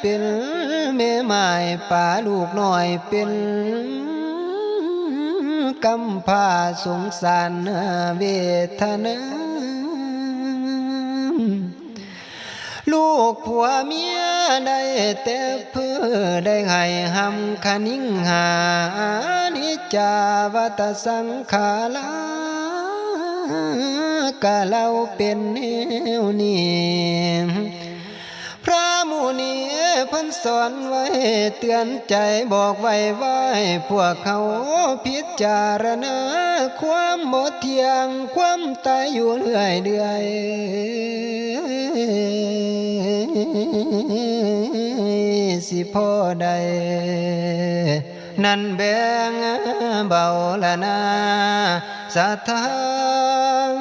เป็นแม่ไม้ป่าลูกน้อยเป็นกำพาสงสารเวทนาลูกผัวเมียได้แต่เพื่อได้ให้หำคนิ่งหานิจาวัตสังขาลากะเราเป็นแนวนี้พระมุนี พันสอนไว้เตือนใจบอกไว้ว่าพวกเขาพิจารณาความหมดเที่ยงความตายอยู่เหนื่อยเดือยสิพ่อใดนั่นแบ่งเบาละนาสะทาง